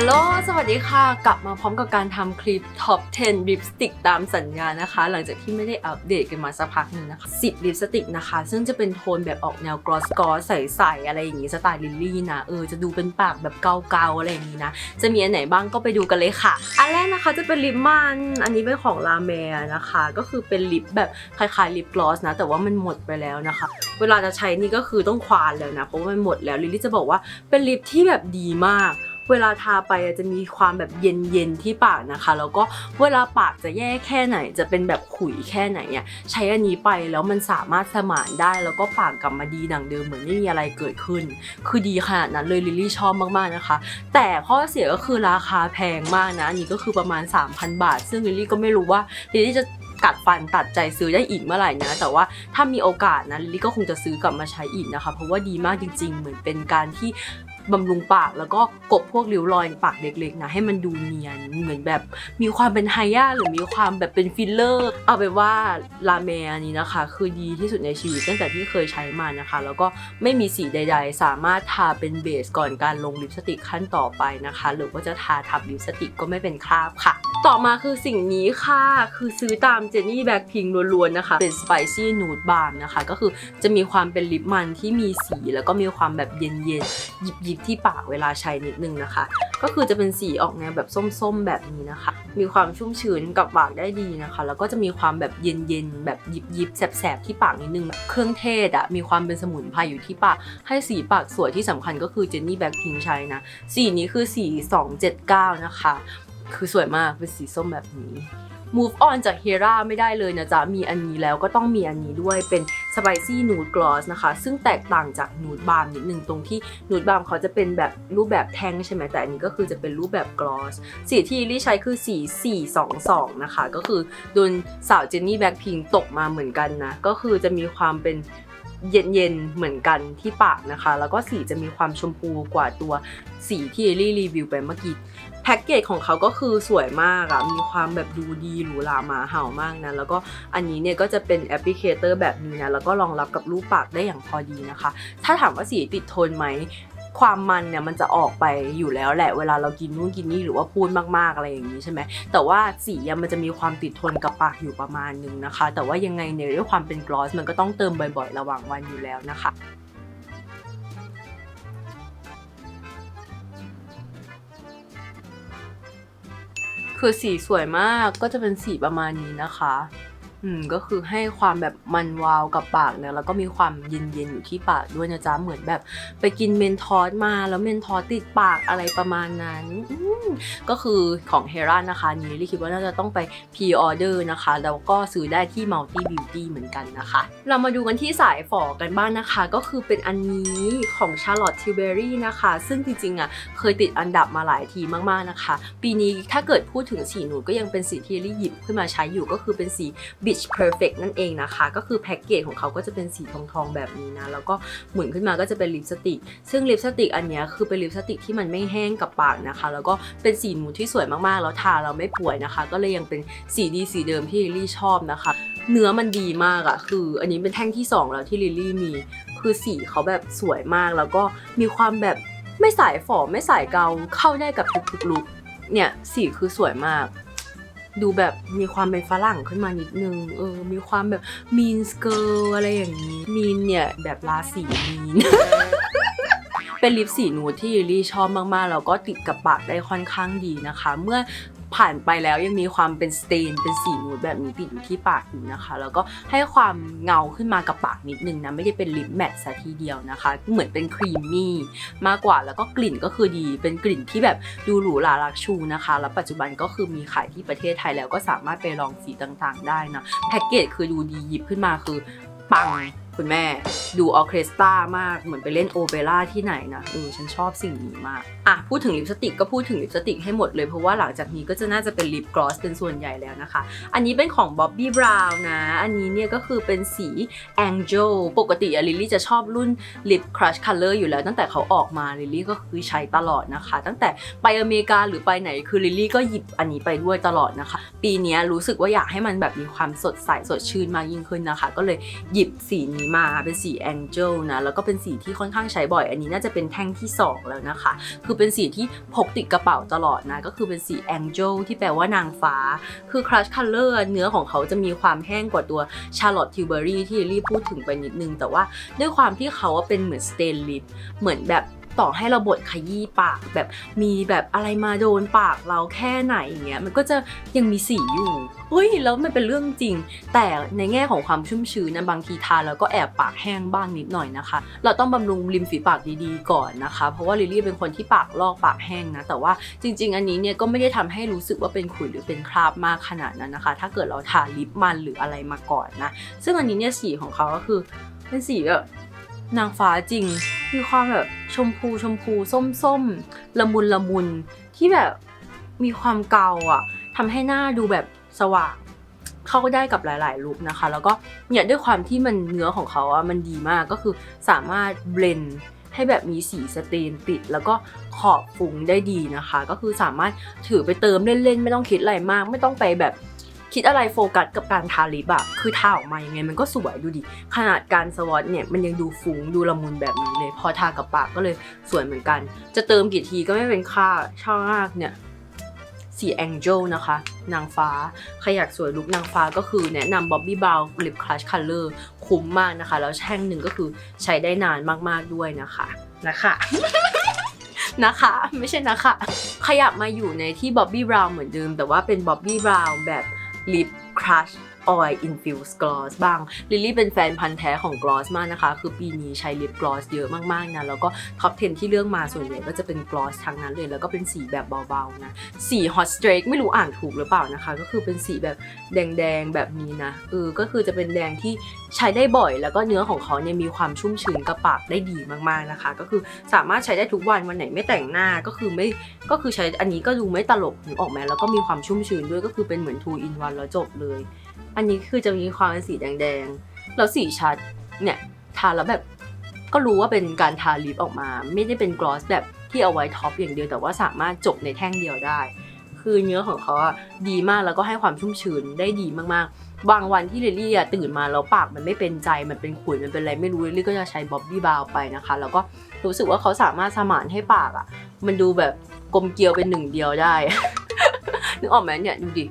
ฮัลโหล สวัสดีค่ะ กลับมาพร้อมกับการทำคลิป Top 10 ลิปสติกตามสัญญานะคะ หลังจากที่ไม่ได้อัปเดตกันมาสักพักหนึ่งนะคะ 10 ลิปสติกนะคะ ซึ่งจะเป็นโทนแบบออกแนวกรอสกอสใสๆอะไรอย่างงี้สไตล์ลิลลี่นะ เออ จะดูเป็นปากแบบเกาๆอะไรอย่างงี้นะ จะมีอันไหนบ้างก็ไปดูกันเลยค่ะ อันแรกนะคะจะเป็นลิปมัน อันนี้เป็นของลาเมนะคะ ก็คือเป็นลิปแบบคล้ายๆลิปกลอสนะ แต่ว่ามันหมดไปแล้วนะคะ เวลาจะใช้นี่ก็คือต้องควานแล้วนะ เพราะว่ามันหมดแล้ว ลิลลี่จะบอกว่าเป็นลิปที่แบบดีมาก เวลาทาไปจะมีความแบบเย็นๆที่ปากนะคะ แล้วก็เวลาปากจะแย่แค่ไหน จะเป็นแบบขุยแค่ไหนเนี่ยใช้อันนี้ไปแล้วมันสามารถสมานได้ แล้วก็ปากกลับมาดีดังเดิมเหมือนไม่มีอะไรเกิดขึ้น คือดีขนาดนั้นเลยลิลลี่ชอบมากๆนะคะ แต่ข้อเสียก็คือราคาแพงมากนะอันนี้ก็คือประมาณ 3,000 บาท ซึ่งลิลลี่ก็ไม่รู้ว่าลิลลี่จะกัดฟันตัดใจซื้อได้อีกเมื่อไหร่นะ แต่ว่าถ้ามีโอกาสนะลิลลี่ก็คงจะซื้อกลับมาใช้อีกนะคะ เพราะว่าดีมากจริง ๆ เหมือนเป็นการที่ บำรุงปากแล้วก็กบพวกริ้วรอยปากเล็กๆนะให้มันดูเนียนเหมือนแบบมีความเป็นไฮย่าหรือมีความแบบเป็นฟิลเลอร์ เอาเป็นว่าลาเมอันนี้นะคะ คือดีที่สุดในชีวิตตั้งแต่ที่เคยใช้มานะคะ แล้วก็ไม่มีสีใด ๆ สามารถทาเป็นเบสก่อนการลงลิปสติกขั้นต่อไปนะคะ หรือว่าจะทาทับลิปสติกก็ไม่เป็นคราบค่ะ ต่อมาคือสิ่งนี้ค่ะ คือซื้อตามเจนนี่แบ็คพิงล้วนๆนะคะ เป็น Spicy Nude Balm นะคะ ก็คือจะมีความเป็นลิปมันที่มีสีแล้วก็มีความแบบเย็นๆหยิบๆที่ปากเวลาใช้นิดนึงนะคะ ก็คือจะเป็นสีออกแนวแบบส้มๆแบบนี้นะคะ มีความชุ่มชื้นกับปากได้ดีนะคะ แล้วก็จะมีความแบบเย็นๆแบบยิบๆแสบๆที่ปากนิดนึงเครื่องเทศอะมีความเป็นสมุนไพรอยู่ที่ปาก ให้สีปากสวยที่สำคัญก็คือเจนนี่แบ็คพิงใช้นะสีนี้คือสี279นะคะ คือสวยมากเป็นสีส้มแบบนี้ move on จาก Hera ไม่ได้เลยนะจ๊ะ มีอันนี้แล้วก็ต้องมีอันนี้ด้วยเป็น Spicy Nude Gloss นะคะ ซึ่งแตกต่างจาก Nude Balm นิดนึงตรงที่ Nude Balm เขาจะเป็นแบบรูปแบบแท่งใช่ไหมแต่อันนี้ก็คือจะเป็นรูปแบบ Gloss สีที่ลี่ใช้คือสี 422 นะคะ ก็คือโดนสาวเจนนี่แบ็คพิงตกมาเหมือนกันนะ ก็คือจะมีความเป็น เย็นๆ เหมือนกันที่ปากนะคะ แล้วก็สีจะมีความชมพูกว่าตัวสีที่เอลี่รีวิวไปเมื่อกี้แพ็กเกจของเขาก็คือสวยมากอะมีความแบบดูดีหรูหรามาเห่ามากนะ แล้วก็อันนี้เนี่ยก็จะเป็นแอปพลิเคเตอร์แบบนี้นะ แล้วก็รองรับกับรูปปากได้อย่างพอดีนะคะ ถ้าถามว่าสีติดทนไหม ความมันเนี่ยมันจะออกไปอยู่แล้วแหละเวลาเรากินนู่นกินนี่หรือว่าพูดมากๆอะไรอย่างนี้ใช่ไหมแต่ว่าสีมันจะมีความติดทนกับปากอยู่ประมาณนึงนะคะ แต่ว่ายังไงเนี่ยด้วยความเป็นกลอสมันก็ต้องเติมบ่อยๆ ระหว่างวันอยู่แล้วนะคะคือสีสวยมากก็จะเป็นสีประมาณนี้นะคะ อืมก็คือให้ความแบบมันวาวกับปากเนี่ยแล้วก็มีความเย็นๆอยู่ที่ปากด้วยนะจ๊ะเหมือนแบบไปกินเมนทอสมาแล้วเมนทอสติดปากอะไรประมาณนั้นก็คือของเฮรานะคะนี้ลี่คิดว่าน่าจะต้องไปพ r ออเดอร์นะคะ แล้วก็ซื้อได้ที่ Multi Beauty เหมือนกันนะคะ เรามาดูกันที่สายฝอกันบ้างนะคะ ก็คือเป็นอันนี้ของ Charlotte Tilbury นะคะ ซึ่งจริงๆอะเคยติดอันดับมาหลายทีมากๆนะคะ ปีนี้ถ้าเกิดพูดถึงสีหนูก็ยังเป็นสีที่ลี่หยิบขึ้นมาใช้อยู่ก็คือเป็นสี Beach Perfect นั่นเองนะคะ ก็คือแพ็กเกจของเขาก็จะเป็นสีทองๆแบบนี้นะ แล้วก็หมุนขึ้นมาก็จะเป็นลิปสติก ซึ่งลิปสติกอันนี้คือเป็นลิปสติกที่มันไม่แห้งกับปากนะคะ แล้วก็เป็นสีนูดที่สวยมากๆ แล้วทาเราไม่ป่วยนะคะ ก็เลยยังเป็นสีดีสีเดิมที่ลิลลี่ชอบนะคะ เนื้อมันดีมากอะคือ อันนี้เป็นแท่งที่สองแล้วที่ลิลลี่มี คือสีเขาแบบสวยมาก แล้วก็มีความแบบไม่สายฝ่อไม่สายเกาเข้าได้กับทุกๆลุคเนี่ยสีคือสวยมาก ดูแบบมีความเป็นฝรั่งขึ้นมานิดนึง เออ มีความแบบมีนสเกิร์อะไรอย่างนี้มีนเนี่ยแบบราศีมีน เป็นลิปสีนูดที่ลิลลี่ชอบมากๆ แล้วก็ติดกับปากได้ค่อนข้างดีนะคะ เมื่อ ผ่านไปแล้วยังมีความเป็นสเตนเป็นสีนูดแบบนี้ติดอยู่ที่ปากอยู่นะคะ แล้วก็ให้ความเงาขึ้นมากับปากนิดนึงนะ ไม่ได้เป็นลิปแมทซะทีเดียวนะคะ เหมือนเป็นครีมมี่มากกว่าแล้วก็กลิ่นก็คือดี เป็นกลิ่นที่แบบดูหรูหราลักชูนะคะ แล้วปัจจุบันก็คือมีขายที่ประเทศไทยแล้วก็สามารถไปลองสีต่างๆ ได้นะแพ็กเกจคือดูดีหยิบขึ้นมาคือปัง คุณแม่ดูออเคสตรามากเหมือนไปเล่นโอเปร่าที่ไหนนะเออฉันชอบสิ่งนี้มาก อะ พูดถึงลิปสติกก็พูดถึงลิปสติกให้หมดเลย เพราะว่าหลังจากนี้ก็จะน่าจะเป็นลิปกลอสเป็นส่วนใหญ่แล้วนะคะ อันนี้เป็นของ Bobbi Brown นะ อันนี้เนี่ยก็คือเป็นสี Angel ปกติอะลิลลี่จะชอบรุ่น Lip Crush Color อยู่แล้วตั้งแต่เขาออกมาลิลลี่ก็คือใช้ตลอดนะคะ ตั้งแต่ไปอเมริกาหรือไปไหนคือลิลลี่ก็หยิบอันนี้ไปด้วยตลอดนะคะ ปีนี้รู้สึกว่าอยากให้มันแบบมีความสดใสสดชื่นมากยิ่งขึ้นนะคะ ก็เลยหยิบสีนี้มาเป็นสีแองเจิลนะแล้วก็เป็นสีที่ค่อนข้างใช้บ่อย อันนี้น่าจะเป็นแท่งที่ 2 แล้วนะคะ คือเป็นสีที่พกติดกระเป๋าตลอดนะก็คือเป็นสีแองเจิลที่แปลว่านางฟ้า คือ Crush Color เนื้อของเขาจะมีความแห้งกว่าตัว Charlotte Tilbury ที่รีพูดถึงไปนิดนึง แต่ว่าด้วยความที่เขาว่าเป็นเหมือน Stain Lip เหมือนแบบ ต่อให้เราบดขยี้ปากแบบมีแบบอะไรมาโดนปากเราแค่ไหนอย่างเงี้ยมันก็จะยังมีสีอยู่เฮ้ยแล้วมันเป็นเรื่องจริง แต่ในแง่ของความชุ่มชื้นนะบางทีทานแล้วก็แอบปากแห้งบ้างนิดหน่อยนะคะ เราต้องบำรุงริมฝีปากดีๆก่อนนะคะ เพราะว่าลิลลี่เป็นคนที่ปากลอกปากแห้งนะ แต่ว่าจริง ๆ อันนี้เนี่ยก็ไม่ได้ทำให้รู้สึกว่าเป็นขุยหรือเป็นคราบมากขนาดนั้นนะคะ ถ้าเกิดเราทาลิปมันหรืออะไรมาก่อนนะ ซึ่งอันนี้เนี่ยสีของเขาก็คือเป็นสีแบบ นางฟ้าจริง มีความแบบชมพูชมพูส้มส้มละมุนละมุนที่แบบมีความเกาอะทำให้หน้าดูแบบสว่างเข้าได้กับหลาย ๆ ลุคนะคะ แล้วก็เนี่ยด้วยความที่มันเนื้อของเขาอะมันดีมากก็คือสามารถเบลนด์ให้แบบมีสีสเตนติด แล้วก็ขอบฟุ้งได้ดีนะคะ ก็คือสามารถถือไปเติมเล่น ๆ ไม่ต้องคิดอะไรมาก ไม่ต้องไปแบบ คิดอะไรโฟกัสกับการทาลิปอะคือทาออกมายังไงมันก็สวยดูดิ ขนาดการสวอตเนี่ยมันยังดูฟุ้งดูละมุนแบบนี้เลย พอทากับปากก็เลยสวยเหมือนกัน จะเติมกี่ทีก็ไม่เป็นค่าชอบมากเนี่ยสี Angel นะคะ นางฟ้า ใครอยากสวยลุคนางฟ้าก็คือแนะนำ Bobbi Brown Lip Crush Color คุ้มมากนะคะ แล้วแท่งหนึ่งก็คือใช้ได้นานมากๆด้วยนะคะนะคะนะคะ ไม่ใช่นะคะ ขยับมาอยู่ในที่ Bobbi Brown เหมือนเดิม แต่ว่าเป็น Bobbi Brown แบบ Lip Crush Oil Infused Gloss บ้างลิลลี่เป็นแฟนพันธ์แท้ของ Gloss มากนะคะ คือปีนี้ใช้ลิป Gloss เยอะมากๆนะ แล้วก็ท็อป 10 ที่เลือกมาส่วนใหญ่ก็จะเป็น Gloss ทั้งนั้นเลย แล้วก็เป็นสีแบบเบาๆนะ สี Hot Streak ไม่รู้อ่านถูกหรือเปล่านะคะ ก็คือเป็นสีแบบแดงๆแบบนี้นะเออก็คือจะเป็นแดงที่ใช้ได้บ่อย แล้วก็เนื้อของเขาเนี่ยมีความชุ่มชื้นกับปากได้ดีมากๆนะคะ ก็คือสามารถใช้ได้ทุกวันวันไหนไม่แต่งหน้าก็คือไม่ก็คือใช้อันนี้ก็ดูไม่ตลกนึกออกไหมแล้วก็มีความชุ่มชื้นด้วยก็คือเป็นเหมือน two in one แล้วจบเลย อันนี้คือจะมีความเป็นสีแดงๆ แล้วสีชัดเนี่ยทาแล้วแบบก็รู้ว่าเป็นการทาลิปออกมา ไม่ได้เป็นกลอสแบบที่เอาไว้ท็อปอย่างเดียวแต่ว่าสามารถจบในแท่งเดียวได้ คือเนื้อของเขาดีมากแล้วก็ให้ความชุ่มชื้นได้ดีมากๆ บางวันที่ลิลลี่ตื่นมาแล้วปากมันไม่เป็นใจมันเป็นขุยมันเป็นอะไรไม่รู้ลิลลี่ก็จะใช้บ๊อบบี้บาวไปนะคะ แล้วก็รู้สึกว่าเขาสามารถสมานให้ปากอะ มันดูแบบกลมเกลียวเป็นหนึ่งเดียวได้ นึกออกไหมเนี่ยดูดิ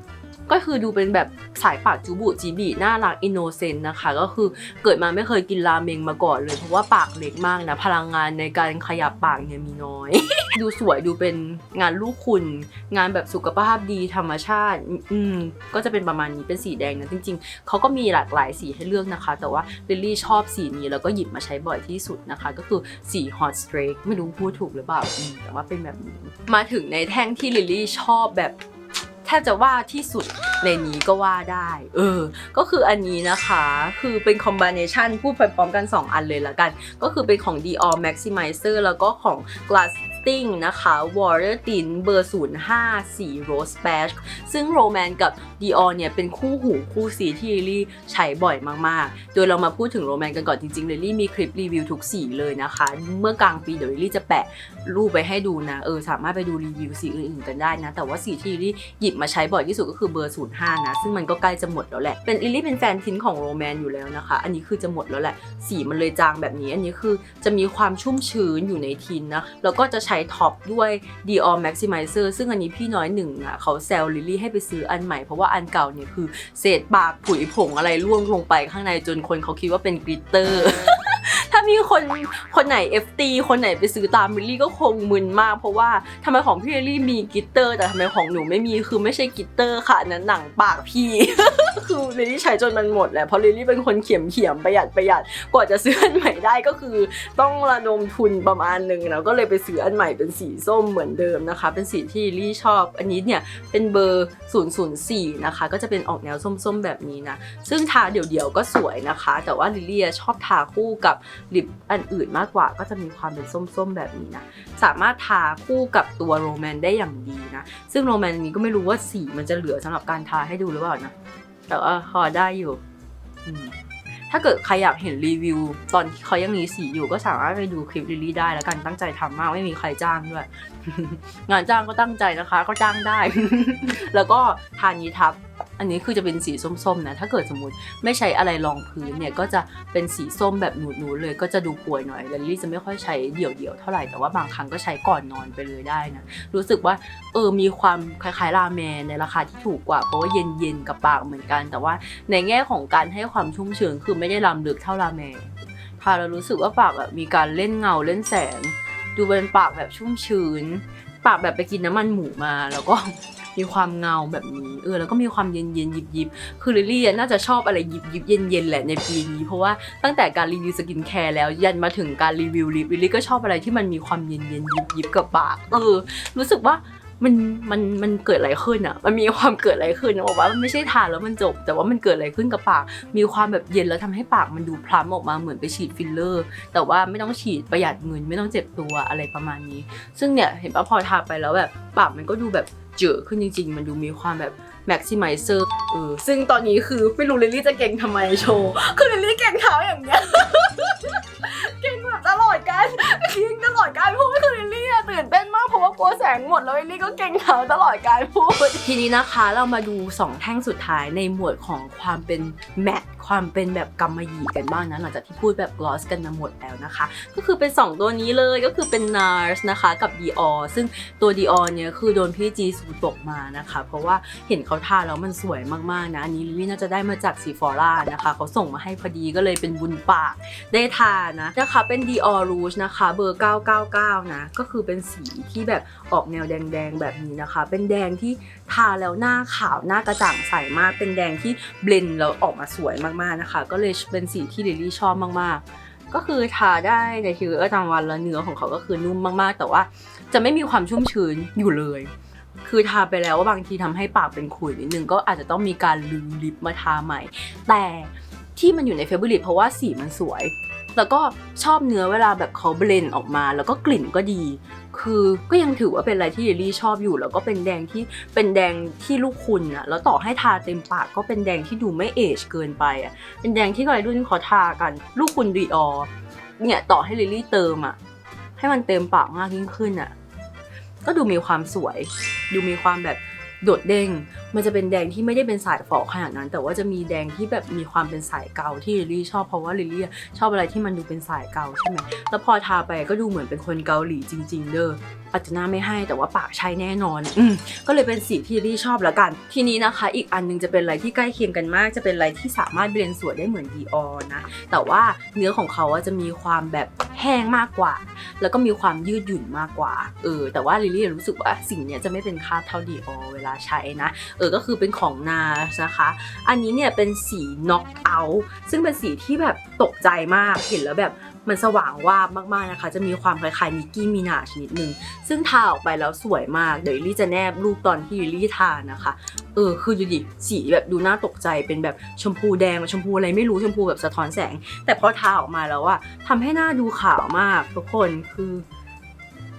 ก็คือดูเป็นแบบสายปากจูบุจีบีน่ารักอินโนเซนต์นะคะ ก็คือเกิดมาไม่เคยกินราเมงมาก่อนเลย เพราะว่าปากเล็กมากนะ พลังงานในการขยับปากเนี่ยมีน้อย ดูสวยดูเป็นงานลูกคุณ งานแบบสุขภาพดีธรรมชาติ อืมก็จะเป็นประมาณนี้เป็นสีแดงนะจริง ๆเขาก็มีหลากหลายสีให้เลือกนะคะ แต่ว่าลิลลี่ชอบสีนี้แล้วก็หยิบมาใช้บ่อยที่สุดนะคะ ก็คือสี Hot Streak ไม่รู้พูดถูกหรือเปล่าแต่ว่าเป็นแบบนี้มาถึงในแท่งที่ลิลลี่ชอบแบบ แทบจะว่าที่สุดในนี้ก็ว่าได้ เออ ก็คืออันนี้นะคะ คือเป็นคอมบิเนชันพูดไปพร้อมกัน 2 อันเลยละกัน ก็คือเป็นของ Dior Maximizer แล้วก็ของ Glasting นะคะ Water Tint เบอร์ 05 สี Rose Patch ซึ่ง Roman กับ Dior เนี่ยเป็นคู่หูคู่สีที่ลิลี่ใช้บ่อยมากๆ โดยเรามาพูดถึง Roman กันก่อนจริงๆลิลลี่มีคลิปรีวิวทุกสีเลยนะคะ เมื่อกลางปีเดี๋ยวลิลี่จะแปะรูปไปให้ดูนะ เออสามารถไปดูรีวิวสีอื่นๆกันได้นะ แต่ว่าสีที่ลิลี่หยิบมาใช้บ่อยที่สุดก็คือเบอร์ 05 นะ ซึ่งมันก็ใกล้จะหมดแล้วแหละ เป็นลิลลี่เป็นแฟนทิ้นของโรแมนอยู่แล้วนะคะ อันนี้คือจะหมดแล้วแหละ สีมันเลยจางแบบนี้ อันนี้คือจะมีความชุ่มชื้นอยู่ในทินนะ แล้วก็จะใช้ท็อปด้วย Dior Maximizer ซึ่งอันนี้พี่น้อยหนึ่งอะเขาแซวลิลลี่ให้ไปซื้ออันใหม่ เพราะว่าอันเก่าเนี่ยคือเศษปากผุยผงอะไรร่วงลงไปข้างในจนคนเขาคิดว่าเป็นกลิตเตอร์ ถ้ามีคนคนไหน FT คนไหนไปซื้อตามลิลลี่ก็คงมึนมาก เพราะว่าทำไมของพี่ลิลลี่มีกิตเตอร์ แต่ทำไมของหนูไม่มีคือไม่ใช่กิตเตอร์ค่ะนั้นหนังปากพี่ คือลิลลี่ใช้จนมันหมดแหละเพราะลิลลี่เป็นคนเขียมเขียมๆประหยัดประหยัดกว่าจะซื้ออันใหม่ได้ก็คือ ต้องระดมทุนประมาณหนึ่งแล้วก็เลยไปซื้ออันใหม่เป็นสีส้มเหมือนเดิมนะคะ เป็นสีที่ลิลลี่ชอบ อันนี้เนี่ยเป็นเบอร์ 004 นะคะ ก็จะเป็นออกแนวส้มๆแบบนี้นะซึ่งทาเดี่ยวๆก็สวยนะคะ แต่ว่าลิลลี่ชอบทาคู่กับลิปอันอื่นมากกว่าก็จะมีความเป็นส้มๆแบบนี้นะ สามารถทาคู่กับตัวโรแมนได้อย่างดีนะ ซึ่งโรแมนนี้ก็ไม่รู้ว่าสีมันจะเหลือสำหรับการทาให้ดูหรือเปล่านะ แต่ว่าพอได้อยู่ ถ้าเกิดใครอยากเห็นรีวิว ตอนที่เขายังมีสีอยู่ก็สามารถไปดูคลิปลิลี่ได้แล้วกันตั้งใจทำมากไม่มีใครจ้างด้วย งานจ้างก็ตั้งใจนะคะ ก็จ้างได้ แล้วก็ทานี้ทับ อันนี้คือจะเป็นสีส้มๆนะ ถ้าเกิดสมมติไม่ใช้อะไรรองพื้นเนี่ยก็จะเป็นสีส้มแบบหนูๆเลย ก็จะดูป่วยหน่อยลิลลี่จะไม่ค่อยใช้เดี่ยวๆเท่าไหร่ แต่ว่าบางครั้งก็ใช้ก่อนนอนไปเลยได้นะ รู้สึกว่าเออมีความคล้ายๆราเมนในราคาที่ถูกกว่า เพราะว่าเย็นๆกับปากเหมือนกัน แต่ว่าในแง่ของการให้ความชุ่มชื้นคือไม่ได้ล้ำลึกเท่าราเมนทาแล้วรู้สึกว่าปากแบบมีการเล่นเงาเล่นแสง ดูเป็นปากแบบชุ่มชื้น ปากแบบไปกินน้ำมันหมูมาแล้วก็ มีความเงาแบบนี้เออแล้วก็มีความเย็นเย็นยิบยิบคือลิลลี่อะน่าจะชอบอะไรยิบยิบเย็นเย็นแหละในปีนี้ เพราะว่าตั้งแต่การรีวิวสกินแคร์แล้วยันมาถึงการรีวิวลิปลิลลี่ก็ชอบอะไรที่มันมีความเย็นเย็นยิบยิบกับปากเออรู้สึกว่ามันมันมันเกิดอะไรขึ้นอะ มันมีความเกิดอะไรขึ้นนะบอกว่ามันไม่ใช่ทานแล้วมันจบ แต่ว่ามันเกิดอะไรขึ้นกับปาก มีความแบบเย็นแล้วทำให้ปากมันดูพล้ำออกมาเหมือนไปฉีดฟิลเลอร์ แต่ว่าไม่ต้องฉีดประหยัดเงินไม่ต้องเจ็บตัวอะไรประมาณนี้ ซึ่งเนี่ยเห็นปะพอทาไปแล้วแบบปากมันก็ดูแบบ เจอขึ้นจริง ๆ มันดูมีความแบบแม็กซิมิเซอร์เออซึ่งตอนนี้คือไม่รู้ลิลลี่จะเก่งทำไมโชว์ คือลิลลี่เก่งเท้าอย่างเงี้ย เก่งแบบตลอดการเก่งตลอดการพูดคือลิลลี่อะตื่นเต้นมากเพราะว่ากลัวแสงหมดแล้วลิลลี่ก็เก่งเท้าตลอดการพูด ทีนี้นะคะเรามาดู2แท่งสุดท้ายในหมวดของความเป็นแมท ความเป็นแบบกำมะหยี่กันบ้างนะหลังจากที่พูดแบบกลอสกันมาหมดแล้วนะคะ ก็คือเป็น 2 ตัวนี้เลยก็คือเป็น NARS นะคะกับ Dior ซึ่งตัว Dior เนี่ยคือโดนพี่จีสูตกมานะคะ เพราะว่าเห็นเขาทาแล้วมันสวยมากๆนะอันนี้ลิลลี่น่าจะได้มาจากซีฟอร่านะคะเขาส่งมาให้พอดีก็เลยเป็นบุญปากได้ทานะนะคะเป็น Dior Rouge นะคะเบอร์ 999 นะก็คือเป็นสีที่แบบออกแนวแดงๆแบบนี้นะคะ เป็นแดงที่ทาแล้วหน้าขาวหน้ากระจ่างใสมากเป็นแดงที่เบลนแล้วออกมาสวยมากๆนะคะ ก็เลยเป็นสีที่ลิลี่ชอบมากๆ ก็คือทาได้ในชีวิตประจำวันแล้วเนื้อของเขาก็คือนุ่มมากๆ แต่ว่าจะไม่มีความชุ่มชื้นอยู่เลย คือทาไปแล้วว่าบางทีทำให้ปากเป็นขุยนิดนึงก็อาจจะต้องมีการลืมลิปมาทาใหม่ แต่ที่มันอยู่ในเฟเบอริตเพราะว่าสีมันสวย แล้วก็ชอบเนื้อเวลาแบบเขาเบลนออกมา แล้วก็กลิ่นก็ดี คือก็ยังถือว่าเป็นอะไรที่ลิลลี่ชอบอยู่ แล้วก็เป็นแดงที่เป็นแดงที่ลูกคุณอะแล้วต่อให้ทาเต็มปากก็เป็นแดงที่ดูไม่เอจเกินไปอะเป็นแดงที่วัยรุ่นเขาทากัน ลูกคุณดีออเนี่ยต่อให้ลิลลี่เติมอะให้มันเต็มปากมากยิ่งขึ้นอะก็ดูมีความสวย ดูมีความแบบ โดดเด้งมันจะเป็นแดงที่ไม่ได้เป็นสายฝอขนาดนั้น แต่ว่าจะมีแดงที่แบบมีความเป็นสายเกาที่ลิลลี่ชอบเพราะว่าลิลลี่ชอบอะไรที่มันดูเป็นสายเกาใช่ไหมแล้วพอทาไปก็ดูเหมือนเป็นคนเกาหลีจริง ๆ เด้ออาจจะหน้าไม่ให้แต่ว่าปากใช่แน่นอนอืก็เลยเป็นสีที่ลิลลี่ชอบล้วกัน ทีนี้นะคะ อีกอันหนึงจะเป็นอะไรที่ใกล้เคียงกันมาก จะเป็นอะไรที่สามารถเบลนด์สวยได้เหมือนดีออนะแต่ว่าเนื้อของเขาจะมีความแบบแห้งมากกว่า แล้วก็มีความยืดหยุ่นมากกว่าเออแต่ว่าลิลลี่รู้สึกว่าสิ่งนี้จะไม่เป็นคราบเท่าดีออเวลาใช้นะ เออก็คือเป็นของนานะคะ อันนี้เนี่ยเป็นสี knock out ซึ่งเป็นสีที่แบบตกใจมากเห็นแล้วแบบมันสว่างวาบมากๆนะคะ จะมีความคล้ายๆนิกกี้มินาชนิดนึง ซึ่งทาออกไปแล้วสวยมาก เดี๋ยวลิลลี่จะแนบรูปตอนที่ลิลลี่ทานะคะ เออ คือดูดิสีแบบดูน่าตกใจเป็นแบบชมพูแดงชมพูอะไรไม่รู้ชมพูแบบสะท้อนแสง แต่พอทาออกมาแล้วอะทำให้หน้าดูขาวมากทุกคนคือ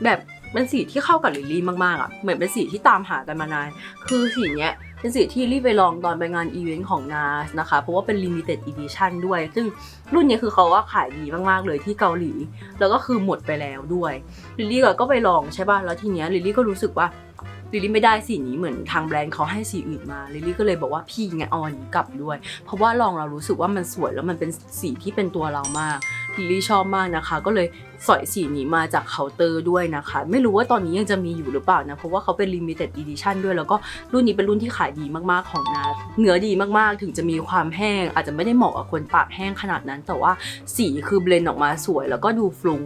แบบ เป็นสีที่เข้ากับลิลลี่มากๆอะเหมือนเป็นสีที่ตามหากันมานาน คือสีเนี้ยเป็นสีที่รีบไปลองตอนไปงานอีเวนต์ของ NARS นะคะ เพราะว่าเป็น limited edition ด้วย ซึ่งรุ่นนี้คือเขาว่าขายดีมากๆเลยที่เกาหลี แล้วก็คือหมดไปแล้วด้วยลิลลี่ก็ไปลองใช่ป่ะแล้วทีเนี้ยลิลลี่ก็รู้สึกว่าลิลลี่ไม่ได้สีนี้เหมือนทางแบรนด์เขาให้สีอื่นมาลิลลี่ก็เลยบอกว่าพี่ไงเอาอันนี้กลับด้วย เพราะว่าลองเรารู้สึกว่ามันสวยแล้วมันเป็นสีที่เป็นตัวเรามากลิลลี่ชอบมากนะคะ ก็เลย สอยสีนี้มาจากเคาน์เตอร์ด้วยนะคะ ไม่รู้ว่าตอนนี้ยังจะมีอยู่หรือเปล่านะ เพราะว่าเขาเป็น limited edition ด้วย แล้วก็รุ่นนี้เป็นรุ่นที่ขายดีมากๆของนาเนื้อดีมากๆ ถึงจะมีความแห้ง อาจจะไม่ได้เหมาะกับคนปากแห้งขนาดนั้น แต่ว่าสีคือเบลนด์ออกมาสวย แล้วก็ดูฟลุ้ง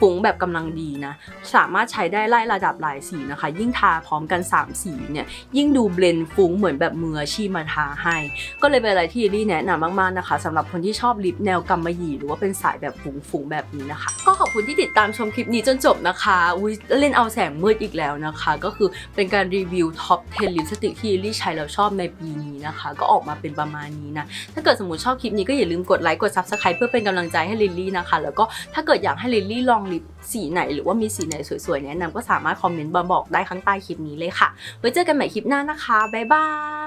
ฟุ้งแบบกำลังดีนะ สามารถใช้ได้ไล่ระดับหลายสีนะคะ ยิ่งทาพร้อมกัน 3 สีเนี่ย ยิ่งดูเบลนฟุ้งเหมือนแบบมืออาชีพมาทาให้ ก็เลยเป็นอะไรที่ลี่แนะนำมากๆนะคะสำหรับคนที่ชอบลิปแนวกำมะหยี่หรือว่าเป็นสายแบบฟุ้งๆแบบนี้นะคะ ก็ขอบคุณที่ติดตามชมคลิปนี้จนจบนะคะอุ้ยเล่นเอาแสงมืดอีกแล้วนะคะ ก็คือเป็นการรีวิวท็อป 10 ลิปสติกที่ลิลลี่ใช้แล้วชอบในปีนี้นะคะ ก็ออกมาเป็นประมาณนี้นะ ถ้าเกิดสมมติชอบคลิปนี้ก็อย่าลืมกดไลค์กด subscribe เพื่อเป็นกำลังใจให้ลิลลี่นะคะ แล้วก็ถ้าเกิดอยากให้ลิลลี่ลองลิปสีไหน หรือว่ามีสีไหนสวยๆแนะนำก็สามารถคอมเมนต์มาบอกได้ข้างใต้คลิปนี้เลยค่ะไว้เจอกันใหม่คลิปหน้านะคะบ๊ายบาย